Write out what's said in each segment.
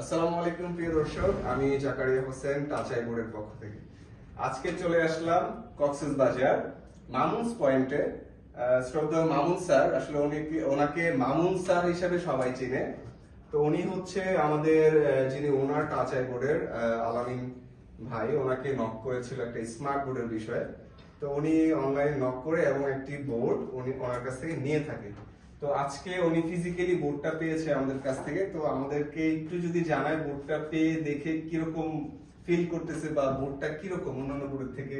আসসালামু আলাইকুম প্রিয় দর্শক আমি জাকারিয়া হোসেন বোর্ডের পক্ষ থেকে। আজকে চলে আসলাম কক্সেস বাজার মামুনস পয়েন্টে। আহ, শ্রদ্ধেয় মামুন স্যার আসলে উনি ওনাকে মামুন স্যার সবাই চিনে। তো উনি হচ্ছে আমাদের যিনি ওনার টাচাই বোর্ডের আলামিন ভাই ওনাকে নক করেছিল একটা স্মার্ট বোর্ডের বিষয়ে। তো উনি অনলাইনে নক করে এবং একটি বোর্ড উনি ওনার কাছ থেকে নিয়ে থাকে। তো আজকে উনি ফিজিক্যালি বোর্ডটা পেয়েছে আমাদের কাছ থেকে, তো আমাদেরকে একটু যদি জানায় বোর্ডটা পেয়ে দেখে কীরকম ফিল করতেছে বা বোর্ডটা কীরকম অন্যান্য বোর্ডের থেকে,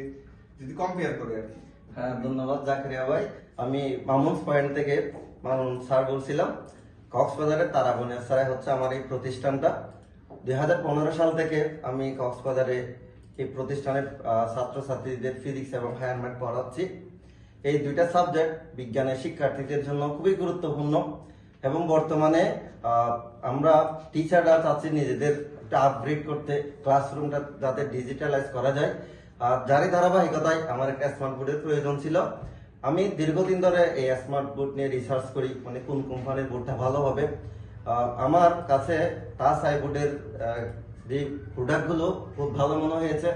যদি কম্পেয়ার করে আর কি। হ্যাঁ ধন্যবাদ জাকারিয়া ভাই। আমি মামুন পয়েন্ট থেকে মামুন স্যার বলছিলাম, কক্সবাজারের তারাবনিয়া স্যার হচ্ছে আমার এই প্রতিষ্ঠানটা। দুই হাজার পনেরো সাল থেকে আমি কক্সবাজারে এই প্রতিষ্ঠানের ছাত্রছাত্রীদের ফিজিক্স এবং হায়ার ম্যাথ পড়াচ্ছি। এই দুইটা সাবজেক্ট বিজ্ঞানের শিক্ষার্থীদের জন্য খুবই গুরুত্বপূর্ণ এবং বর্তমানে আমরা টিচাররা চাচ্ছি নিজেদের আপগ্রেড করতে ক্লাসরুমটা যাতে ডিজিটালাইজ করা যায়। আর যারই ধারাবাহিকতায় আমার একটা স্মার্ট বোর্ডের প্রয়োজন ছিল। আমি দীর্ঘদিন ধরে এই স্মার্ট বোর্ড নিয়ে রিসার্চ করি মানে কোন কোম্পানির বোর্ডটা ভালো হবে। আমার কাছে টাচ আই বোর্ডের যে প্রোডাক্টগুলো খুব ভালো মনে হয়েছে,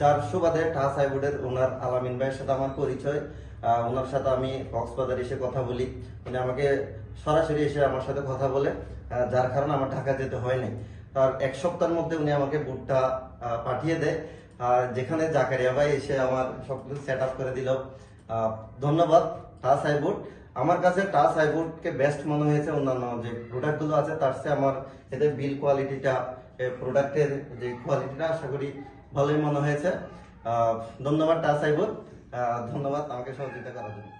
যার সুবাদে টাচ আই বোর্ডের ওনার আলামিন ভাইয়ের সাথে আমার পরিচয়। ওনার সাথে আমি কক্সবাজার এসে কথা বলি। উনি আমাকে সরাসরি এসে আমার সাথে কথা বলে যার কারণে আমার ঢাকা যেতে হয়নি তার এক সপ্তাহের মধ্যে উনি আমাকে বুটটা পাঠিয়ে দেয়। আর যেখানে জাকারিয়া ভাই এসে আমার সব কিছু সেট আপ করে দিল। ধন্যবাদ, টাচ আইবোর্ড আমার কাছে টাচ আইবোর্ডকে বেস্ট মনে হয়েছে অন্যান্য যে প্রোডাক্টগুলো আছে, তার চেয়ে আমার এতে বিল কোয়ালিটিটা প্রোডাক্টের যে কোয়ালিটিটা আশা করি ভালোই মনে হয়েছে। ধন্যবাদ, টাচ আইবোর্ড ধন্যবাদ আমাকে সহযোগিতা করার জন্য।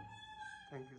Thank you